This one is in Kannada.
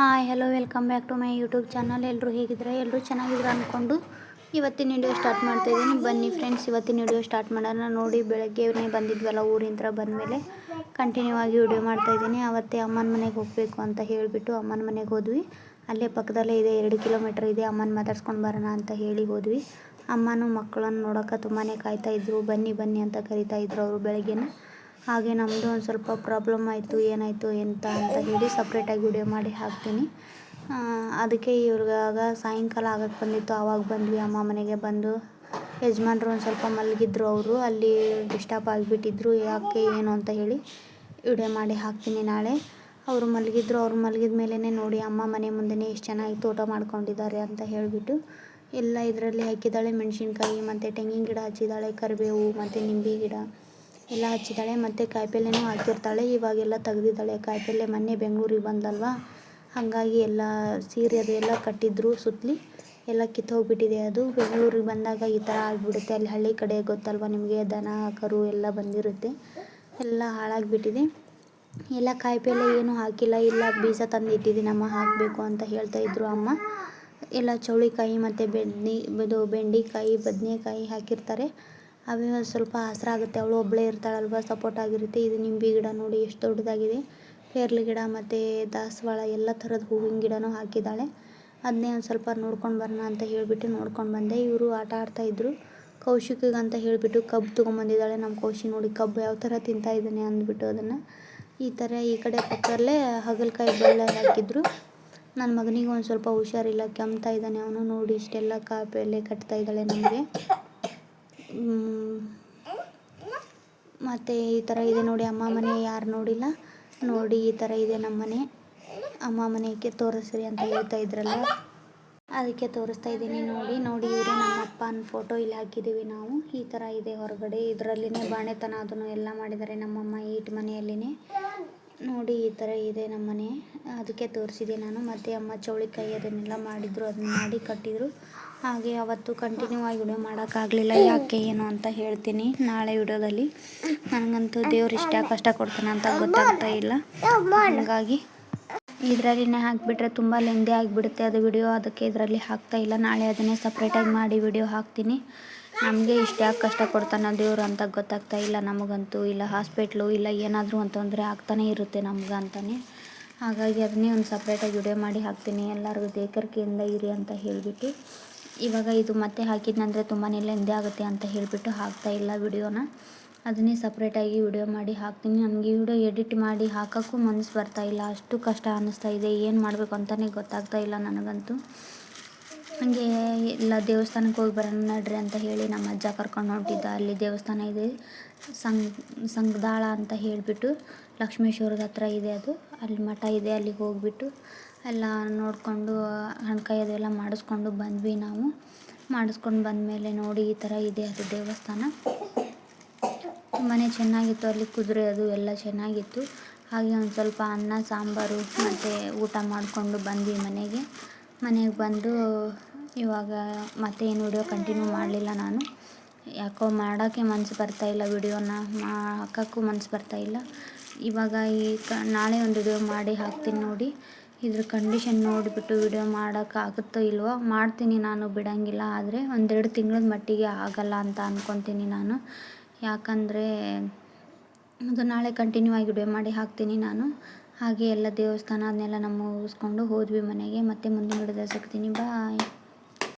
Hi hello welcome back to my YouTube channel ಎಲ್ಲರೂ ಹೇಗಿದ್ರೆ ಎಲ್ಲರೂ ಚೆನ್ನಾಗಿದ್ರು ಅಂದ್ಕೊಂಡು ಇವತ್ತಿನ ವಿಡಿಯೋ ಸ್ಟಾರ್ಟ್ ಮಾಡ್ತಾ ಇದ್ದೀನಿ. ಬನ್ನಿ ಫ್ರೆಂಡ್ಸ್ ಇವತ್ತಿನ ವಿಡಿಯೋ ಸ್ಟಾರ್ಟ್ ಮಾಡೋಣ. ನೋಡಿ, ಬೆಳಗ್ಗೆನೇ ಬಂದಿದ್ವಲ್ಲ ಊರಿಂದ ಬಂದಮೇಲೆ ಕಂಟಿನ್ಯೂ ಆಗಿ ವಿಡಿಯೋ ಮಾಡ್ತಾ ಇದ್ದೀನಿ. ಅವತ್ತೇ ಅಮ್ಮನ ಮನೆಗೆ ಹೋಗಬೇಕು ಅಂತ ಹೇಳಿಬಿಟ್ಟು ಅಮ್ಮನ ಮನೆಗೆ ಹೋದ್ವಿ. ಅಲ್ಲೇ ಪಕ್ಕದಲ್ಲೇ ಇದೆ, ಎರಡು ಕಿಲೋಮೀಟ್ರ್ ಇದೆ. ಅಮ್ಮನ ಮಾತಾಡ್ಸ್ಕೊಂಡು ಬರೋಣ ಅಂತ ಹೇಳಿ ಹೋದ್ವಿ. ಅಮ್ಮನೂ ಮಕ್ಕಳನ್ನು ನೋಡೋಕೆ ತುಂಬಾ ಕಾಯ್ತಾ ಇದ್ರು. ಬನ್ನಿ ಬನ್ನಿ ಅಂತ ಕರಿತಾ ಇದ್ರು ಅವರು ಬೆಳಗ್ಗೆನೇ. ಹಾಗೆ ನಮ್ಮದು ಒಂದು ಸ್ವಲ್ಪ ಪ್ರಾಬ್ಲಮ್ ಆಯಿತು, ಏನಾಯಿತು ಎಂತ ಅಂತ ಹೇಳಿ ಸಪ್ರೇಟಾಗಿ ವಿಡಿಯೋ ಮಾಡಿ ಹಾಕ್ತೀನಿ. ಅದಕ್ಕೆ ಇವ್ರಿಗಾಗ ಸಾಯಂಕಾಲ ಆಗಕ್ಕೆ ಬಂದಿತ್ತು ಆವಾಗ ಬಂದ್ವಿ. ಅಮ್ಮ ಮನೆಗೆ ಬಂದು ಯಜಮಾನ್ರು ಒಂದು ಸ್ವಲ್ಪ ಮಲಗಿದ್ರು ಅವರು, ಅಲ್ಲಿ ಡಿಸ್ಟರ್ಬ್ ಆಗಿಬಿಟ್ಟಿದ್ರು, ಯಾಕೆ, ಏನು ಅಂತ ಹೇಳಿ ವಿಡಿಯೋ ಮಾಡಿ ಹಾಕ್ತೀನಿ ನಾಳೆ. ಅವರು ಮಲಗಿದ್ರು, ಅವ್ರು ಮಲಗಿದ ಮೇಲೇ ನೋಡಿ ಅಮ್ಮ ಮನೆ ಮುಂದೆನೇ ಎಷ್ಟು ಚೆನ್ನಾಗಿ ತೋಟ ಮಾಡ್ಕೊಂಡಿದ್ದಾರೆ ಅಂತ ಹೇಳಿಬಿಟ್ಟು ಎಲ್ಲ ಇದರಲ್ಲಿ ಹಾಕಿದ್ದಾಳೆ ಮೆಣಸಿನ್ಕಾಯಿ, ಮತ್ತು ತೆಂಗಿನ ಗಿಡ ಹಚ್ಚಿದ್ದಾಳೆ, ಕರಿಬೇವು, ಮತ್ತು ನಿಂಬೆ ಗಿಡ. ಎಲ್ಲ ಹಚ್ಚಿದ್ದಾಳೆ ಮತ್ತು ಕಾಯಿಪಲ್ಯನೂ ಹಾಕಿರ್ತಾಳೆ. ಇವಾಗೆಲ್ಲ ತೆಗ್ದಿದ್ದಾಳೆ ಕಾಯಿಪಲ್ಯ ಮೊನ್ನೆ ಬೆಂಗಳೂರಿಗೆ ಬಂದಲ್ವಾ? ಹಾಗಾಗಿ ಎಲ್ಲ ಸೀರೆ ಅದು ಎಲ್ಲ ಕಟ್ಟಿದ್ರು ಸುತ್ತಲಿ ಎಲ್ಲ ಕಿತ್ತೋಗ್ಬಿಟ್ಟಿದೆ ಅದು. ಬೆಂಗಳೂರಿಗೆ ಬಂದಾಗ ಈ ಥರ ಆಗಿಬಿಡುತ್ತೆ. ಅಲ್ಲಿ ಹಳ್ಳಿ ಕಡೆ ಗೊತ್ತಲ್ವ ನಿಮಗೆ? ದನ, ಕರು ಎಲ್ಲ ಬಂದಿರುತ್ತೆ. ಎಲ್ಲ ಹಾಳಾಗಿಬಿಟ್ಟಿದೆ. ಎಲ್ಲ ಕಾಯಿಪಲ್ಯ ಏನೂ ಹಾಕಿಲ್ಲ. ಇಲ್ಲ, ಬೀಜ ತಂದಿಟ್ಟಿದ್ದೀನಮ್ಮ ಹಾಕಬೇಕು ಅಂತ ಹೇಳ್ತಾಯಿದ್ರು ಅಮ್ಮ. ಎಲ್ಲ ಚೌಳಿಕಾಯಿ ಮತ್ತು ಬೆಂಡಿ ಇದು ಬೆಂಡೆಕಾಯಿ, ಬದನೆಕಾಯಿ ಹಾಕಿರ್ತಾರೆ. ಅವೇ ಸ್ವಲ್ಪ ಆಗುತ್ತೆ. ಅವಳು ಒಬ್ಬಳೇ ಇರ್ತಾಳಲ್ವ ಸಪೋರ್ಟ್ ಆಗಿರುತ್ತೆ. ಇದು ನಿಂಬೆ ಗಿಡ ನೋಡಿ ಎಷ್ಟು ದೊಡ್ಡದಾಗಿದೆ. ಪೇರ್ಲಿ ಗಿಡ ಮತ್ತು ದಾಸವಾಳ ಎಲ್ಲ ಥರದ ಹೂವಿನ ಗಿಡನೂ ಹಾಕಿದ್ದಾಳೆ. ಅದನ್ನೇ ಒಂದು ಸ್ವಲ್ಪ ನೋಡ್ಕೊಂಡು ಬರೋಣ ಅಂತ ಹೇಳಿಬಿಟ್ಟು ನೋಡ್ಕೊಂಡು ಬಂದೆ. ಇವರು ಆಟ ಆಡ್ತಾಯಿದ್ರು ಕೌಶಿಕಿಗೆ ಅಂತ ಹೇಳಿಬಿಟ್ಟು ಕಬ್ಬು ತೊಗೊಂಬಂದಿದ್ದಾಳೆ ನಮ್ಮ ಕೌಶಿ ನೋಡಿ. ಕಬ್ಬು ಯಾವ ಥರ ತಿಂತಾ ಇದ್ದಾನೆ ಅಂದ್ಬಿಟ್ಟು ಅದನ್ನು. ಈ ಥರ ಈ ಕಡೆ ಪಕ್ಕದಲ್ಲೇ ಹಾಗಲಕಾಯಿ ಬೆಳ್ಳ ಹಾಕಿದ್ರು. ನನ್ನ ಮಗನಿಗೆ ಒಂದು ಸ್ವಲ್ಪ ಹುಷಾರಿಲ್ಲ. ಕೆಮ್ತಾ ಇದ್ದಾನೆ ಅವನು ನೋಡಿ. ಇಷ್ಟೆಲ್ಲ ಕಾಯಿಪಲ್ಲೆ ಕಟ್ತಾ ಇದ್ದಾಳೆ ನಮಗೆ. ಮತ್ತು ಈ ಥರ ಇದೆ ನೋಡಿ ಅಮ್ಮ ಮನೆ, ಯಾರು ನೋಡಿಲ್ಲ. ನೋಡಿ ಈ ಥರ ಇದೆ ನಮ್ಮ ಮನೆ. ಅಮ್ಮ ಮನೆಗೆ ತೋರಿಸ್ರಿ ಅಂತ ಹೇಳ್ತಾ ಇದ್ರಲ್ಲ. ಅದಕ್ಕೆ ತೋರಿಸ್ತಾ ಇದ್ದೀನಿ ನೋಡಿ ನೋಡಿ ಇವರೇ ನಮ್ಮ ಅಪ್ಪನ ಫೋಟೋ ಇಲ್ಲಿ ಹಾಕಿದ್ದೀವಿ ನಾವು. ಈ ಥರ ಇದೆ ಹೊರಗಡೆ. ಇದರಲ್ಲಿನೇ ಬಾಣೆತನ ಅದನ್ನು ಎಲ್ಲ ಮಾಡಿದ್ದಾರೆ ನಮ್ಮಮ್ಮ ಈಟ್ ಮನೆಯಲ್ಲಿನೇ. ನೋಡಿ ಈ ಥರ ಇದೆ ನಮ್ಮನೆ. ಅದಕ್ಕೆ ತೋರಿಸಿದೆ ನಾನು. ಮತ್ತು ಅಮ್ಮ ಚೌಳಿಕಾಯಿ ಅದನ್ನೆಲ್ಲ ಮಾಡಿದರು, ಅದನ್ನ ಮಾಡಿ ಕಟ್ಟಿದರು. ಹಾಗೆ ಅವತ್ತು ಕಂಟಿನ್ಯೂ ಆಗಿ ವಿಡಿಯೋ ಮಾಡೋಕ್ಕಾಗಲಿಲ್ಲ. ಯಾಕೆ, ಏನು ಅಂತ ಹೇಳ್ತೀನಿ ನಾಳೆ ವಿಡಿಯೋದಲ್ಲಿ. ನನಗಂತೂ ದೇವ್ರು ಇಷ್ಟ, ಕಷ್ಟ ಕೊಡ್ತಾನೆ ಅಂತ ಗೊತ್ತಾಗ್ತಾ ಇಲ್ಲ. ಹಾಗಾಗಿ ಇದರಲ್ಲಿನೇ ಹಾಕಿಬಿಟ್ರೆ ತುಂಬ ಲೆಂದಿ ಆಗಿಬಿಡುತ್ತೆ ಅದು ವಿಡಿಯೋ ಅದಕ್ಕೆ ಇದರಲ್ಲಿ ಹಾಕ್ತಾ ಇಲ್ಲ. ನಾಳೆ ಅದನ್ನೇ ಸಪ್ರೇಟಾಗಿ ಮಾಡಿ ವಿಡಿಯೋ ಹಾಕ್ತೀನಿ. ನಮಗೆ ಇಷ್ಟು ಯಾಕೆ ಕಷ್ಟ ಕೊಡ್ತಾನೆ ದೇವ್ರು ಅಂತ ಗೊತ್ತಾಗ್ತಾ ಇಲ್ಲ ನಮಗಂತೂ. ಇಲ್ಲ ಹಾಸ್ಪಿಟ್ಲು, ಇಲ್ಲ ಏನಾದರೂ ಒಂದು ಆಗ್ತಾನೆ ಇರುತ್ತೆ ನಮ್ಗೆ ಅಂತಲೇ ಹಾಗಾಗಿ ಅದನ್ನೇ ಒಂದು ಸಪ್ರೇಟಾಗಿ ವಿಡಿಯೋ ಮಾಡಿ ಹಾಕ್ತೀನಿ. ಎಲ್ಲರಿಗೂ ದೇಕರಿಕೆಯಿಂದ ಇರಿ ಅಂತ ಹೇಳಿಬಿಟ್ಟು. ಇವಾಗ ಇದು ಮತ್ತೆ ಹಾಕಿದ್ನಂದರೆ ತುಂಬಾ ಲೆಂದೆ ಆಗುತ್ತೆ ಅಂತ ಹೇಳಿಬಿಟ್ಟು ಹಾಕ್ತಾ ಇಲ್ಲ ವಿಡಿಯೋನ. ಅದನ್ನೇ ಸಪ್ರೇಟಾಗಿ ವಿಡಿಯೋ ಮಾಡಿ ಹಾಕ್ತೀನಿ. ನನಗೆ ವಿಡಿಯೋ ಎಡಿಟ್ ಮಾಡಿ ಹಾಕೋಕ್ಕೂ ಮನಸ್ಸು ಬರ್ತಾ ಇಲ್ಲ. ಅಷ್ಟು ಕಷ್ಟ ಅನ್ನಿಸ್ತಾ ಇದೆ. ಏನು ಮಾಡಬೇಕು ಅಂತಲೇ ಗೊತ್ತಾಗ್ತಾ ಇಲ್ಲ ನನಗಂತೂ. ಹಾಗೆ ಎಲ್ಲ ದೇವಸ್ಥಾನಕ್ಕೆ ಹೋಗಿ ಬರೋಣ ನಡ್ರಿ ಅಂತ ಹೇಳಿ ನಮ್ಮ ಅಜ್ಜ ಕರ್ಕೊಂಡು ಹೊಂಟಿದ್ದ ಅಲ್ಲಿ ದೇವಸ್ಥಾನ ಇದೆ, ಸಂಗ್, ಸಂಗದಾಳ ಅಂತ ಹೇಳಿಬಿಟ್ಟು ಲಕ್ಷ್ಮೇಶ್ವರದ ಹತ್ರ ಇದೆ ಅದು. ಅಲ್ಲಿ ಮಠ ಇದೆ, ಅಲ್ಲಿಗೆ ಹೋಗ್ಬಿಟ್ಟು ಎಲ್ಲ ನೋಡಿಕೊಂಡು ಹಣ್ಕಾಯಿ ಅದೆಲ್ಲ ಮಾಡಿಸ್ಕೊಂಡು ಬಂದ್ವಿ ನಾವು. ಮಾಡಿಸ್ಕೊಂಡು ಬಂದಮೇಲೆ ನೋಡಿ ಈ ಥರ ಇದೆ ಅದು ದೇವಸ್ಥಾನ. ತುಂಬಾ ಚೆನ್ನಾಗಿತ್ತು, ಅಲ್ಲಿ ಕುದುರೆ ಅದು ಎಲ್ಲ ಚೆನ್ನಾಗಿತ್ತು. ಹಾಗೆ ಒಂದು ಸ್ವಲ್ಪ ಅನ್ನ, ಸಾಂಬಾರು ಮತ್ತು ಊಟ ಮಾಡಿಕೊಂಡು ಬಂದ್ವಿ ಮನೆಗೆ. ಮನೆಗೆ ಬಂದು ಇವಾಗ ಮತ್ತೆ ಏನು ವಿಡಿಯೋ ಕಂಟಿನ್ಯೂ ಮಾಡಲಿಲ್ಲ ನಾನು. ಯಾಕೋ ಮಾಡೋಕ್ಕೆ ಮನಸ್ಸು ಬರ್ತಾಯಿಲ್ಲ ವಿಡಿಯೋನ ಮಾ ಹಾಕೋಕ್ಕೂ ಮನಸ್ಸು ಬರ್ತಾಯಿಲ್ಲ ಇವಾಗ ಈ ಕ, ನಾಳೆ ಒಂದು ವಿಡಿಯೋ ಮಾಡಿ ಹಾಕ್ತೀನಿ ನೋಡಿ. ಇದ್ರ ಕಂಡೀಷನ್ ನೋಡಿಬಿಟ್ಟು ವಿಡಿಯೋ ಮಾಡೋಕ್ಕಾಗುತ್ತೋ ಇಲ್ವೋ, ಮಾಡ್ತೀನಿ ನಾನು ಬಿಡೋಂಗಿಲ್ಲ. ಆದರೆ ಒಂದೆರಡು ತಿಂಗಳ ಮಟ್ಟಿಗೆ ಆಗಲ್ಲ ಅಂತ ಅಂದ್ಕೊತೀನಿ ನಾನು. ಯಾಕಂದರೆ ಅದು ನಾಳೆ ಕಂಟಿನ್ಯೂ ಆಗಿ ವಿಡಿಯೋ ಮಾಡಿ ಹಾಕ್ತೀನಿ ನಾನು. ಹಾಗೆ ಎಲ್ಲ ದೇವಸ್ಥಾನ ಅದನ್ನೆಲ್ಲ ನಮ್ಮ ಮುಗಿಸ್ಕೊಂಡು ಹೋದ್ವಿ ಮನೆಗೆ. ಮತ್ತೆ ಮುಂದಿನ ವಿಡಿಯೋದಲ್ಲಿ ಸಿಗ್ತೀನಿ. ಬಾಯ್